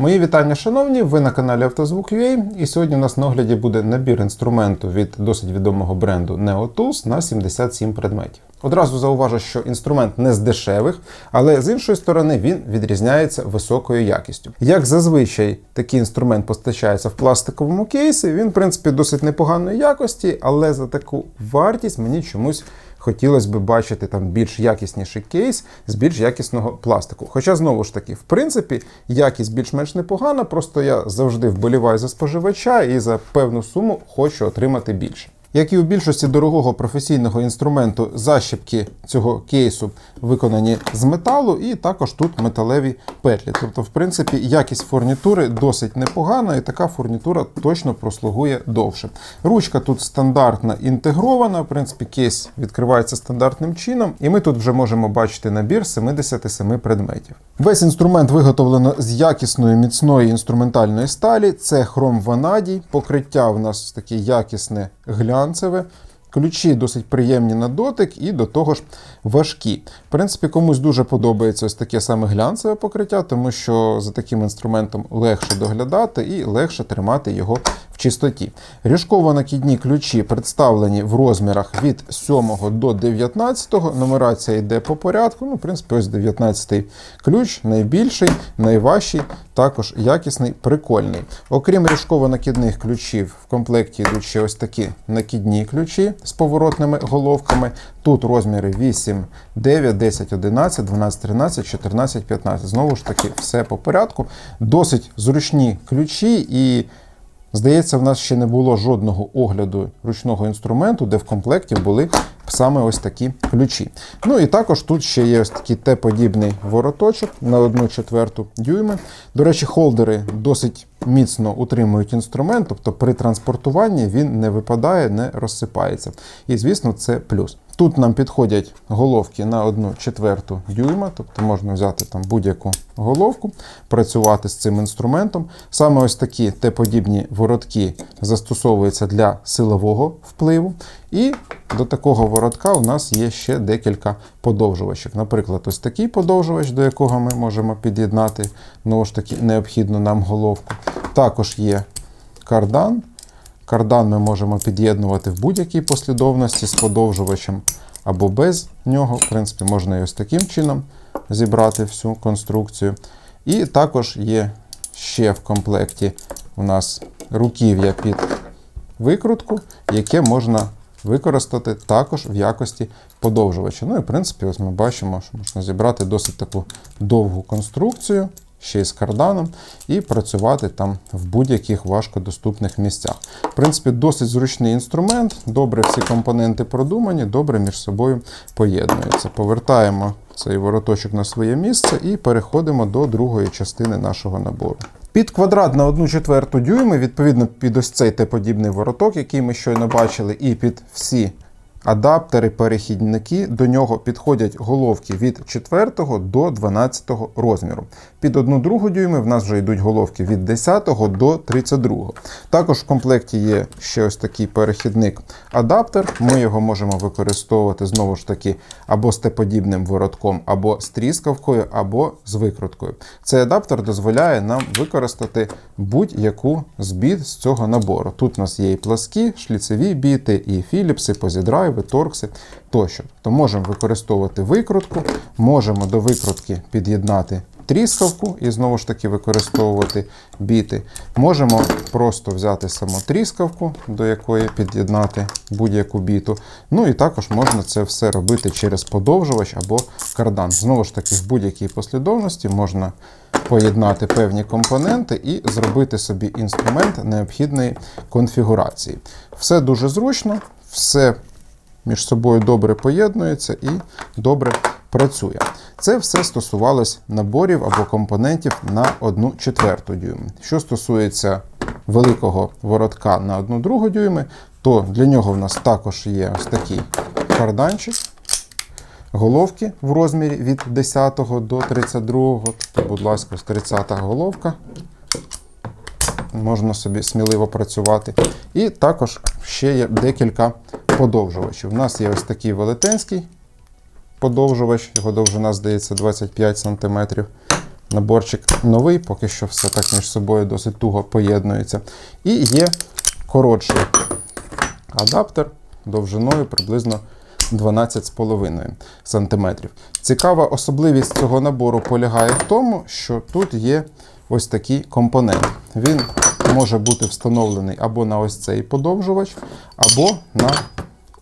Мої вітання, шановні! Ви на каналі Автозвук.ua і сьогодні у нас на огляді буде набір інструменту від досить відомого бренду NeoTools на 77 предметів. Одразу зауважу, що інструмент не з дешевих, але з іншої сторони він відрізняється високою якістю. Як зазвичай такий інструмент постачається в пластиковому кейсі, він, в принципі, досить непоганої якості, але за таку вартість мені чомусь хотілося б бачити там більш якісніший кейс з більш якісного пластику. Хоча, знову ж таки, в принципі, якість більш-менш непогана, просто я завжди вболіваю за споживача і за певну суму хочу отримати більше. Як і у більшості дорогого професійного інструменту, защіпки цього кейсу виконані з металу, і також тут металеві петлі. Тобто, в принципі, якість фурнітури досить непогана, і така фурнітура точно прослугує довше. Ручка тут стандартна інтегрована, в принципі, кейс відкривається стандартним чином, і ми тут вже можемо бачити набір 77 предметів. Весь інструмент виготовлено з якісної міцної інструментальної сталі. Це хром ванадій, покриття в нас таке якісне глянцеве. Ключі досить приємні на дотик і до того ж важкі. В принципі, комусь дуже подобається ось таке саме глянцеве покриття, тому що за таким інструментом легше доглядати і легше тримати його в чистоті. Ріжково-накидні ключі представлені в розмірах від 7 до 19. Нумерація йде по порядку. Ну, в принципі, ось 19 ключ, найбільший, найважчий, також якісний, прикольний. Окрім ріжково-накидних ключів, в комплекті йдуть ще ось такі накидні ключі з поворотними головками. Тут розміри 8, 9, 10, 11, 12, 13, 14, 15. Знову ж таки, все по порядку. Досить зручні ключі і. Здається, в нас ще не було жодного огляду ручного інструменту, де в комплекті були саме ось такі ключі. Ну і також тут ще є ось такий Т-подібний вороточок на 1 четверту дюйми. До речі, холдери досить міцно утримують інструмент, тобто при транспортуванні він не випадає, не розсипається. І, звісно, це плюс. Тут нам підходять головки на 1 четверту дюйма, тобто можна взяти там будь-яку головку, працювати з цим інструментом. Саме ось такі Т-подібні воротки застосовуються для силового впливу. І до такого воротка у нас є ще декілька подовжувачів. Наприклад, ось такий подовжувач, до якого ми можемо під'єднати знову ж таки необхідну нам головку. Також є кардан. Кардан ми можемо під'єднувати в будь-якій послідовності з подовжувачем або без нього. В принципі, можна і ось таким чином зібрати всю конструкцію. І також є ще в комплекті у нас руків'я під викрутку, яке можна використати також в якості подовжувача. Ну і в принципі, ось ми бачимо, що можна зібрати досить таку довгу конструкцію. Ще й з карданом, і працювати там в будь-яких важкодоступних місцях. В принципі, досить зручний інструмент, добре всі компоненти продумані, добре між собою поєднуються. Повертаємо цей вороточок на своє місце і переходимо до другої частини нашого набору. Під квадрат на 1 четверту дюйми, відповідно під ось цей Т-подібний вороток, який ми щойно бачили, і під всі адаптери, перехідники, до нього підходять головки від 4 до 12 розміру. Під 1 другу дюйми в нас вже йдуть головки від 10 до 32. Також в комплекті є ще ось такий перехідник адаптер. Ми його можемо використовувати знову ж таки або з Т-подібним воротком, або з тріскавкою, або з викруткою. Цей адаптер дозволяє нам використати будь-яку з з цього набору. Тут у нас є і пласкі, шліцеві біти, і філіпси, позідрайви, торкси тощо. То можемо використовувати викрутку, можемо до викрутки під'єднати тріскавку і знову ж таки використовувати біти. Можемо просто взяти саму тріскавку, до якої під'єднати будь-яку біту. Ну і також можна це все робити через подовжувач або кардан. Знову ж таки, в будь-якій послідовності можна поєднати певні компоненти і зробити собі інструмент необхідної конфігурації. Все дуже зручно, все між собою добре поєднується і добре працює. Це все стосувалось наборів або компонентів на 1 четверту дюйм. Що стосується великого воротка на 1 другу дюйми, то для нього в нас також є ось такий карданчик. Головки в розмірі від 10 до 32, тобто, будь ласка, ось 30 головка. Можна собі сміливо працювати. І також ще є декілька подовжувачів. У нас є ось такий велетенський подовжувач, його довжина, здається, 25 см. Наборчик новий, поки що все так між собою досить туго поєднується. І є коротший адаптер довжиною приблизно 12,5 см. Цікава особливість цього набору полягає в тому, що тут є ось такий компонент. Він може бути встановлений або на ось цей подовжувач, або на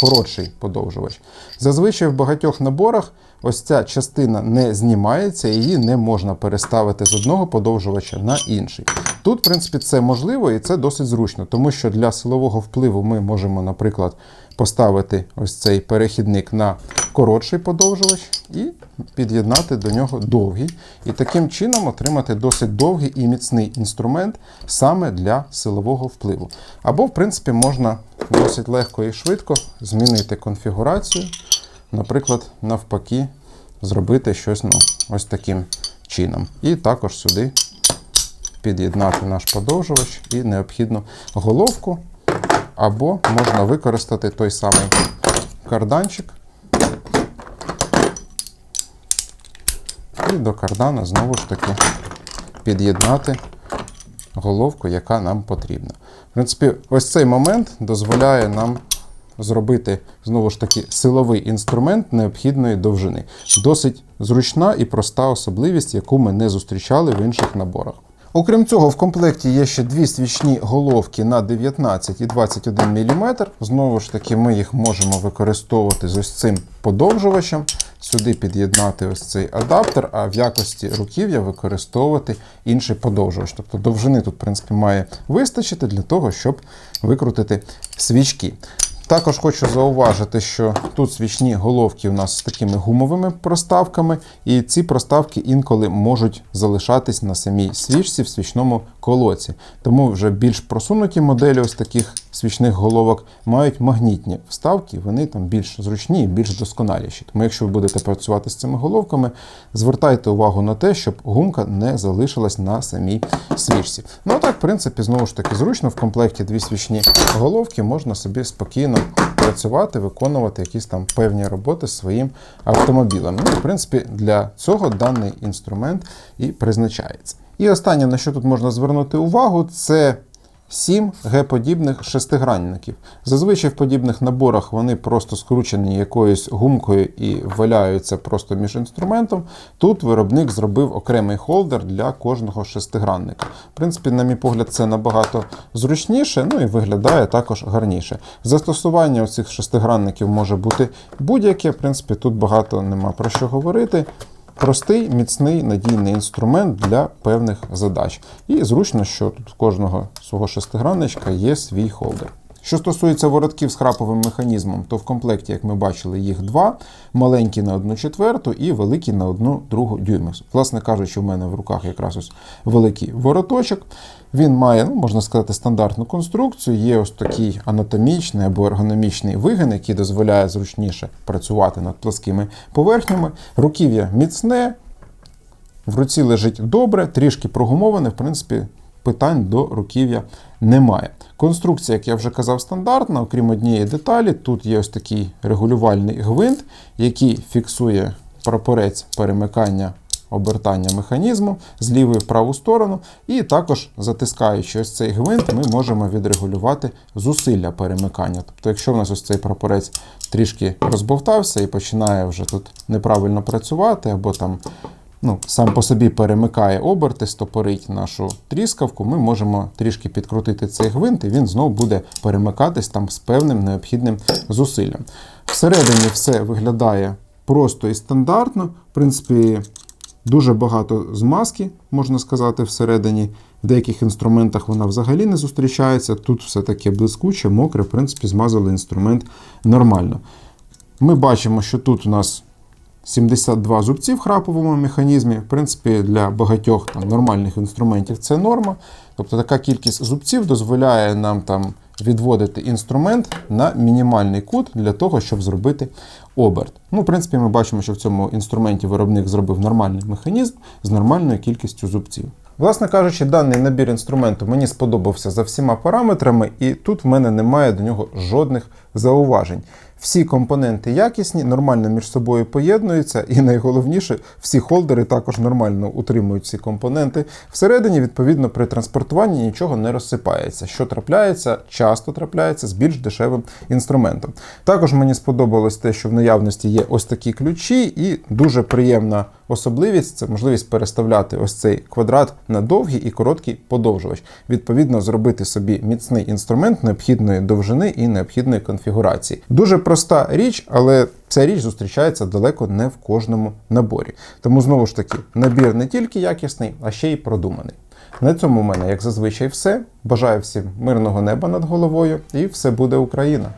коротший подовжувач. Зазвичай в багатьох наборах ось ця частина не знімається, її не можна переставити з одного подовжувача на інший. Тут, в принципі, це можливо і це досить зручно, тому що для силового впливу ми можемо, наприклад, поставити ось цей перехідник на коротший подовжувач і під'єднати до нього довгий. І таким чином отримати досить довгий і міцний інструмент саме для силового впливу. Або, в принципі, можна досить легко і швидко змінити конфігурацію, наприклад, навпаки, зробити щось ну, ось таким чином. І також сюди під'єднати наш подовжувач і необхідну головку. Або можна використати той самий карданчик. До кардана знову ж таки під'єднати головку, яка нам потрібна. В принципі, ось цей момент дозволяє нам зробити знову ж таки силовий інструмент необхідної довжини. Досить зручна і проста особливість, яку ми не зустрічали в інших наборах. Окрім цього, в комплекті є ще дві свічні головки на 19 і 21 мм. Знову ж таки, ми їх можемо використовувати з ось цим подовжувачем. Сюди під'єднати ось цей адаптер, а в якості руків'я використовувати інший подовжувач. Тобто довжини тут, в принципі, має вистачити для того, щоб викрутити свічки. Також хочу зауважити, що тут свічні головки у нас з такими гумовими проставками, і ці проставки інколи можуть залишатись на самій свічці в свічному колоці. Тому вже більш просунуті моделі ось таких свічних головок мають магнітні вставки, вони там більш зручні більш досконаліші. Тому, якщо ви будете працювати з цими головками, звертайте увагу на те, щоб гумка не залишилась на самій свічці. Ну а так, в принципі, знову ж таки зручно в комплекті дві свічні головки можна собі спокійно працювати, виконувати якісь там певні роботи з своїм автомобілем. Ну, в принципі, для цього даний інструмент і призначається. І останнє, на що тут можна звернути увагу, це 7 Г-подібних шестигранників. Зазвичай в подібних наборах вони просто скручені якоюсь гумкою і валяються просто між інструментом. Тут виробник зробив окремий холдер для кожного шестигранника. В принципі, на мій погляд, це набагато зручніше, ну і виглядає також гарніше. Застосування цих шестигранників може бути будь-яке. В принципі, тут багато нема про що говорити. Простий, міцний, надійний інструмент для певних задач. І зручно, що тут в кожного свого шестигранничка є свій холдер. Що стосується воротків з храповим механізмом, то в комплекті, як ми бачили, їх два: маленькі на 1 четверту і великі на 1 другу дюйми. Власне кажучи, в мене в руках якраз ось великий вороточок. Він має, ну, можна сказати, стандартну конструкцію. Є ось такий анатомічний або ергономічний вигин, який дозволяє зручніше працювати над плоскими поверхнями. Руків'я міцне, в руці лежить добре, трішки прогумоване, в принципі. Питань до руків'я немає. Конструкція, як я вже казав, стандартна, окрім однієї деталі. Тут є ось такий регулювальний гвинт, який фіксує прапорець перемикання обертання механізму з лівої в праву сторону. І також, затискаючи ось цей гвинт, ми можемо відрегулювати зусилля перемикання. Тобто, якщо в нас ось цей прапорець трішки розбовтався і починає вже тут неправильно працювати, або там ну, сам по собі перемикає оберти, стопорить нашу тріскавку, ми можемо трішки підкрутити цей гвинт, і він знову буде перемикатись там з певним необхідним зусиллям. Всередині все виглядає просто і стандартно. В принципі, дуже багато змазки, можна сказати, всередині. В деяких інструментах вона взагалі не зустрічається. Тут все таке блискуче, мокре, в принципі, змазали інструмент нормально. Ми бачимо, що тут у нас 72 зубці в храповому механізмі. В принципі, для багатьох там, нормальних інструментів це норма. Тобто така кількість зубців дозволяє нам там відводити інструмент на мінімальний кут для того, щоб зробити оберт. Ну, в принципі, ми бачимо, що в цьому інструменті виробник зробив нормальний механізм з нормальною кількістю зубців. Власне кажучи, даний набір інструменту мені сподобався за всіма параметрами, і тут в мене немає до нього жодних зауважень. Всі компоненти якісні, нормально між собою поєднуються, і найголовніше, всі холдери також нормально утримують ці компоненти. Всередині, відповідно, при транспортуванні нічого не розсипається. Що трапляється, часто трапляється з більш дешевим інструментом. Також мені сподобалось те, що в наявності є ось такі ключі, і дуже приємна особливість це можливість переставляти ось цей квадрат на довгий і короткий подовжувач. Відповідно, зробити собі міцний інструмент необхідної довжини і необхідної конфігурації. Дуже проста річ, але ця річ зустрічається далеко не в кожному наборі. Тому знову ж таки, набір не тільки якісний, а ще й продуманий. На цьому в мене, як зазвичай, все. Бажаю всім мирного неба над головою, і все буде Україна!